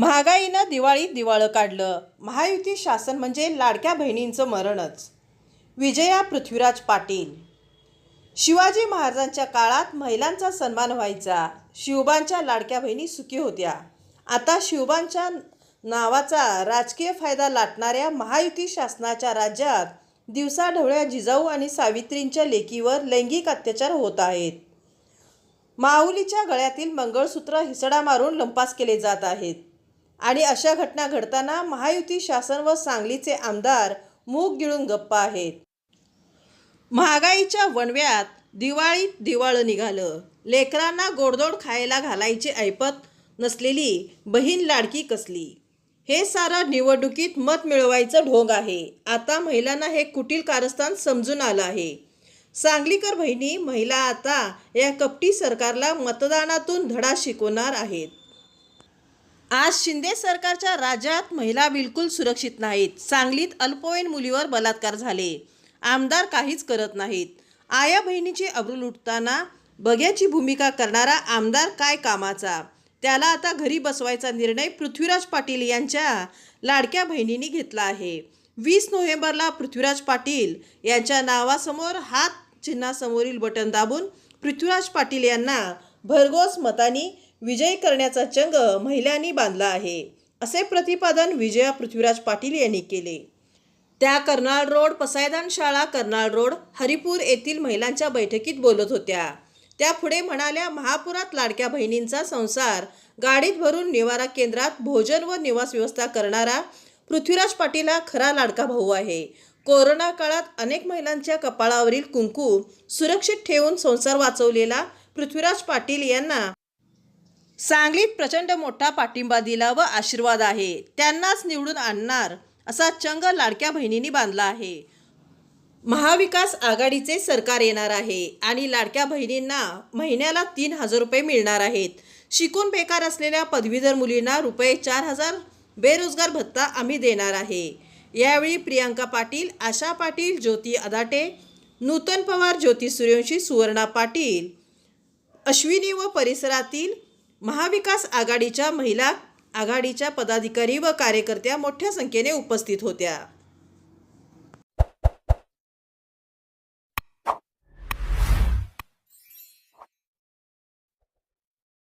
महागाईनं दिवाळीत दिवाळं काढलं. महायुती शासन म्हणजे लाडक्या बहिणींचं मरणच. विजया पृथ्वीराज पाटील. शिवाजी महाराजांच्या काळात महिलांचा सन्मान व्हायचा. शिवबांच्या लाडक्या बहिणी सुखी होत्या. आता शिवबांच्या नावाचा राजकीय फायदा लाटणाऱ्या महायुती शासनाच्या राज्यात दिवसाढवळ्या जिजाऊ आणि सावित्रींच्या लेकीवर लैंगिक अत्याचार होत आहेत. माऊलीच्या गळ्यातील मंगळसूत्र हिसडा मारून लंपास केले जात आहेत. आणि अशा घटना घडताना महायुती शासन व सांगलीचे आमदार मूग गिळून गप्प आहेत. महागाईच्या वणव्यात दिवाळीत दिवाळं निघालं. लेकरांना गोडदोड खायला घालायची ऐपत नसलेली बहीण लाडकी कसली? हे सारं निवडणुकीत मत मिळवायचं ढोंग आहे. आता महिलांना हे कुटील कारस्थान समजून आलं आहे. सांगलीकर बहिणी महिला आता या कपटी सरकारला मतदानातून धडा शिकवणार आहेत. आज शिंदे सरकारच्या राज्यात महिला बिलकुल सुरक्षित नाहीत. सांगलीत अल्पवयीन मुलीवर बलात्कार झाले. आमदार काहीच करत नाहीत. आया बहिणीची अब्रू लुटताना बघ्याची भूमिका करणारा आमदार काय कामाचा? त्याला आता घरी बसवायचा निर्णय पृथ्वीराज पाटील यांच्या लाडक्या बहिणींनी घेतला आहे. वीस नोव्हेंबरला पृथ्वीराज पाटील यांच्या नावासमोर हात चिन्हासमोरील बटन दाबून पृथ्वीराज पाटील यांना भरघोस मतांनी विजयी करण्याचा चंग महिलांनी बांधला आहे असे प्रतिपादन विजया पृथ्वीराज पाटील यांनी केले. त्या कर्नाळ रोड पसायदान शाळा कर्नाळ रोड हरिपूर येथील महिलांच्या बैठकीत बोलत होत्या. त्या पुढे म्हणाल्या महापुरात लाडक्या बहिणींचा संसार गाडीत भरून निवारा केंद्रात भोजन व निवास व्यवस्था करणारा पृथ्वीराज पाटील हा खरा लाडका भाऊ आहे. कोरोना काळात अनेक महिलांच्या कपाळावरील कुंकू सुरक्षित ठेवून संसार वाचवलेला पृथ्वीराज पाटील यांना सांगलीत प्रचंड मोठा पाठिंबा दिला व आशीर्वाद आहे. त्यांनाच निवडून आणणार असा चंग लाडक्या बहिणींनी बांधला आहे. महाविकास आघाडीचे सरकार येणार आहे आणि लाडक्या बहिणींना महिन्याला तीन हजार रुपये मिळणार आहेत. शिकून बेकार असलेल्या पदवीधर मुलींना रुपये चार हजार बेरोजगार भत्ता आम्ही देणार आहे. यावेळी प्रियांका पाटील आशा पाटील ज्योती अदाटे नूतन पवार ज्योती सूर्यवंशी सुवर्णा पाटील अश्विनी व परिसरातील महाविकास आघाडीच्या महिला आघाडीच्या पदाधिकारी व कार्यकर्त्या मोठ्या संख्येने उपस्थित होत्या.